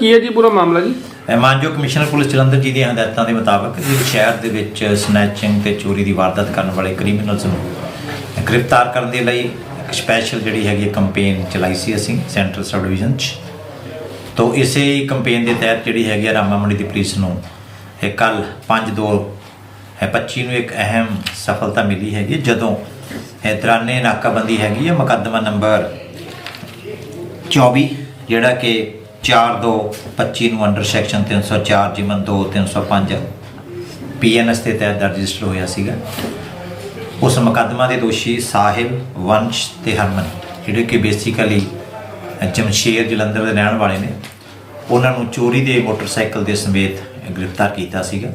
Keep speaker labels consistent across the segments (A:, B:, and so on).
A: ਕੀ ਹੈ ਜੀ ਪੂਰਾ ਮਾਮਲਾ ਜੀ?
B: ਇਹ ਮਾਨਯੋਗ ਕਮਿਸ਼ਨਰ ਪੁਲਿਸ ਜਲੰਧਰ ਜੀ ਦੀਆਂ ਹਦਾਇਤਾਂ ਦੇ ਮੁਤਾਬਕ ਸ਼ਹਿਰ ਦੇ ਵਿੱਚ ਸਨੈਚਿੰਗ ਤੇ ਚੋਰੀ ਦੀ ਵਾਰਦਾਤ ਕਰਨ ਵਾਲੇ ਕ੍ਰਿਮੀਨਲਸ ਨੂੰ ਗ੍ਰਿਫਤਾਰ ਕਰਨ ਦੇ ਲਈ ਇੱਕ ਸਪੈਸ਼ਲ ਜਿਹੜੀ ਹੈਗੀ ਕੰਪੇਨ ਚਲਾਈ ਸੀ ਅਸੀਂ ਸੈਂਟਰਲ ਸਬ ਡਿਵੀਜ਼ਨ 'ਚ। ਤੋਂ ਇਸੇ ਕੰਪੇਨ ਦੇ ਤਹਿਤ ਜਿਹੜੀ ਹੈਗੀ ਆ ਰਾਮਾ ਮੰਡੀ ਦੀ ਪੁਲਿਸ ਨੂੰ ਇਹ ਕੱਲ 5 2 ਹੈ 25 ਨੂੰ ਇੱਕ ਅਹਿਮ ਸਫਲਤਾ ਮਿਲੀ ਹੈਗੀ ਜਦੋਂ ਇਹ ਦੌਰਾਨੇ ਨਾਕਾਬੰਦੀ ਹੈਗੀ ਹੈ ਮੁਕੱਦਮਾ ਨੰਬਰ 24 ਜਿਹੜਾ ਕਿ 4225 ਨੂੰ ਅੰਡਰ ਸੈਕਸ਼ਨ 304 ਜਿਮਨ 2 305 ਪੀਐਨਐਸ ਦੇ ਤਹਿਤ ਰਜਿਸਟਰ ਹੋਇਆ ਸੀਗਾ। ਉਸ ਮੁਕੱਦਮਾ ਦੇ ਦੋਸ਼ੀ ਸਾਹਿਲ, ਵੰਸ਼ ਤੇ ਹਰਮਨ, ਜਿਹੜੇ ਕਿ ਬੇਸਿਕਲੀ ਜਮਸ਼ੇਰ ਜਲੰਧਰ ਦੇ ਰਹਿਣ ਵਾਲੇ ਨੇ। ਉਹਨਾਂ ਨੂੰ ਚੋਰੀ ਦੇ ਮੋਟਰਸਾਈਕਲ ਦੇ ਸਮੇਤ ਗ੍ਰਿਫਤਾਰ ਕੀਤਾ ਸੀਗਾ।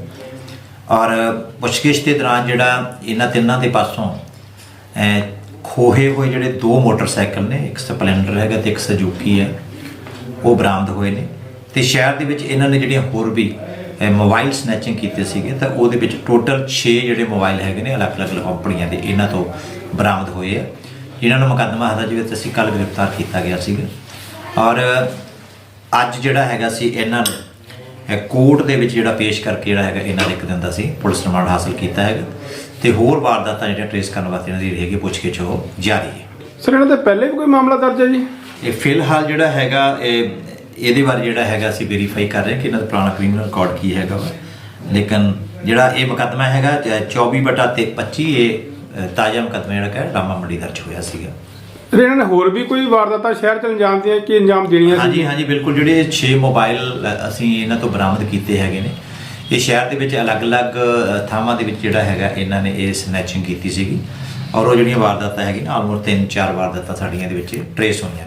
B: ਔਰ ਪੁੱਛਗਿੱਛ ਦੇ ਦੌਰਾਨ ਜਿਹੜਾ ਇਹਨਾਂ ਤਿੰਨਾਂ ਦੇ ਪਾਸੋਂ ਖੋਹੇ ਹੋਏ ਜਿਹੜੇ ਦੋ ਮੋਟਰਸਾਈਕਲ ਨੇ, ਇੱਕ ਸਪਲੈਂਡਰ ਹੈਗਾ ਤੇ ਇੱਕ ਸਜੂਕੀ ਹੈ। ਉਹ ਬਰਾਮਦ ਹੋਏ ਨੇ। ਤੇ ਸ਼ਹਿਰ ਦੇ ਵਿੱਚ ਇਹਨਾਂ ਨੇ ਜਿਹੜੀਆਂ ਹੋਰ ਵੀ ਮੋਬਾਈਲ ਸਨੈਚਿੰਗ ਕੀਤੇ ਸੀਗੇ, ਤਾਂ ਉਹਦੇ ਵਿੱਚ ਟੋਟਲ 6 ਜਿਹੜੇ ਮੋਬਾਈਲ ਹੈਗੇ ਨੇ, ਅਲੱਗ-ਅਲੱਗ ਕੰਪਨੀਆਂ ਦੇ ਇਹਨਾਂ ਤੋਂ ਬਰਾਮਦ ਹੋਏ ਆ। ਇਹਨਾਂ ਨੂੰ ਮੁਕੱਦਮਾ ਹਦਾ ਵਿੱਚ ਅਸੀਂ ਕੱਲ ਗ੍ਰਿਫਤਾਰ ਕੀਤਾ ਗਿਆ ਸੀਗਾ। ਔਰ ਅੱਜ ਜਿਹੜਾ ਹੈਗਾ ਸੀ ਇਹਨਾਂ ਨੂੰ ਕੋਰਟ ਦੇ ਵਿੱਚ ਜਿਹੜਾ ਪੇਸ਼ ਕਰਕੇ ਜਿਹੜਾ ਹੈਗਾ ਇਹਨਾਂ ਦੇ ਇੱਕ ਦਿਨ ਦਾ ਸੀ, ਪੁਲਿਸ ਰਿਮਾਂਡ ਹਾਸਲ ਕੀਤਾ ਹੈਗਾ। ਤੇ ਹੋਰ ਵਾਰਦਾਤਾਂ ਜਿਹੜੀਆਂ ਟ੍ਰੇਸ ਕਰਨ ਵਾਸਤੇ ਇਹਨਾਂ ਦੀ ਜਿਹੜੀ ਹੈਗੀ, ਪੁੱਛਗਿੱਛ ਉਹ ਜਾਰੀ ਹੈ।
A: ਸਰ, ਇਹਨਾਂ ਦੇ ਪਹਿਲੇ ਵੀ ਕੋਈ ਮਾਮਲਾ ਦਰਜ ਹੈ ਜੀ?
B: ਇਹ ਫਿਲਹਾਲ ਜਿਹੜਾ ਹੈਗਾ ਇਹ ਇਹਦੇ ਬਾਰੇ ਜਿਹੜਾ ਹੈਗਾ ਅਸੀਂ ਵੈਰੀਫਾਈ ਕਰ ਰਹੇ ਹਾਂ ਕਿ ਇਹਨਾਂ ਦਾ ਪੁਰਾਣਾ ਕ੍ਰਿਮੀਨਲ ਰਿਕਾਰਡ ਕੀ ਹੈਗਾ ਵਾ। ਲੇਕਿਨ ਜਿਹੜਾ ਇਹ ਮੁਕੱਦਮਾ ਹੈਗਾ ਜ- 24 ਬਟਾ ਤੇ 25 ਇਹ ਤਾਜ਼ਾ ਮੁਕੱਦਮਾ ਜਿਹੜਾ ਕਿ ਰਾਮਾ ਮੰਡੀ ਦਰਜ ਹੋਇਆ ਸੀਗਾ।
A: ਇਹਨਾਂ ਨੇ ਹੋਰ ਵੀ ਕੋਈ ਵਾਰਦਾਤਾਂ ਸ਼ਹਿਰ ਚ ਅੰਜਾਮ ਦੀਆਂ ਕਿ ਅੰਜਾਮ ਦੇਣੀਆਂ ਸੀ
B: ਹਾਂਜੀ ਹਾਂਜੀ ਬਿਲਕੁਲ। ਜਿਹੜੇ 6 ਮੋਬਾਈਲ ਅਸੀਂ ਇਹਨਾਂ ਤੋਂ ਬਰਾਮਦ ਕੀਤੇ ਹੈਗੇ ਨੇ। ਇਹ ਸ਼ਹਿਰ ਦੇ ਵਿੱਚ ਅਲੱਗ-ਅਲੱਗ ਥਾਵਾਂ ਦੇ ਵਿੱਚ ਜਿਹੜਾ ਹੈਗਾ ਇਹਨਾਂ ਨੇ ਇਹ ਸਨੈਚਿੰਗ ਕੀਤੀ ਸੀਗੀ। ਔਰ ਉਹ ਜਿਹੜੀਆਂ ਵਾਰਦਾਤਾਂ ਹੈਗੀਆਂ ਆਲਮੋਸਟ 3-4 ਵਾਰਦਾਤਾਂ ਸਾਡੀਆਂ ਦੇ ਵਿੱਚ ਟਰੇਸ ਹੋਈਆਂ